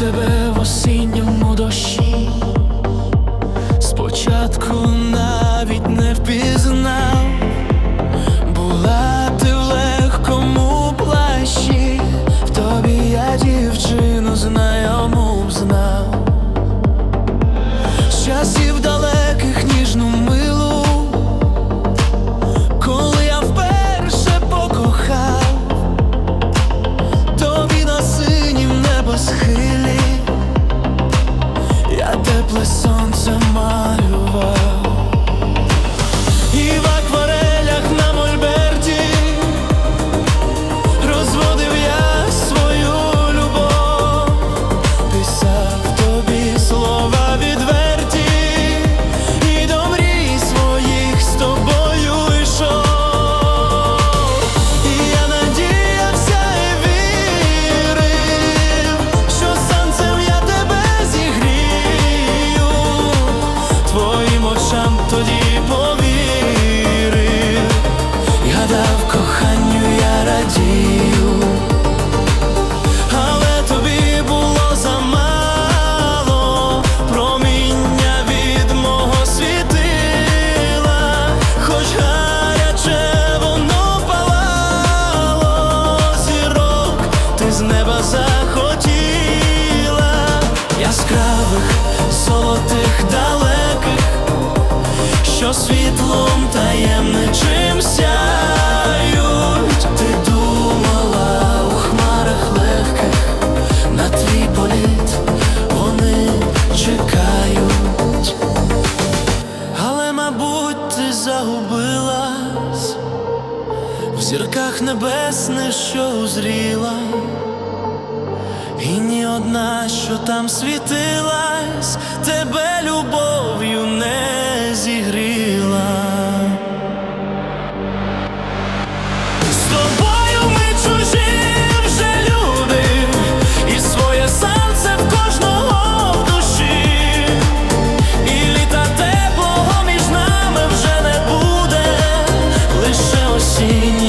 тебе в осінньому дощі. Hopeless on tomorrow. Chỉ що світлом таємничим сяють. Ти думала у хмарах легких на твій політ вони чекають, але, мабуть, ти загубилась в зірках небесних, що узріла. І ні одна, що там світилась, тебе зігріла. seen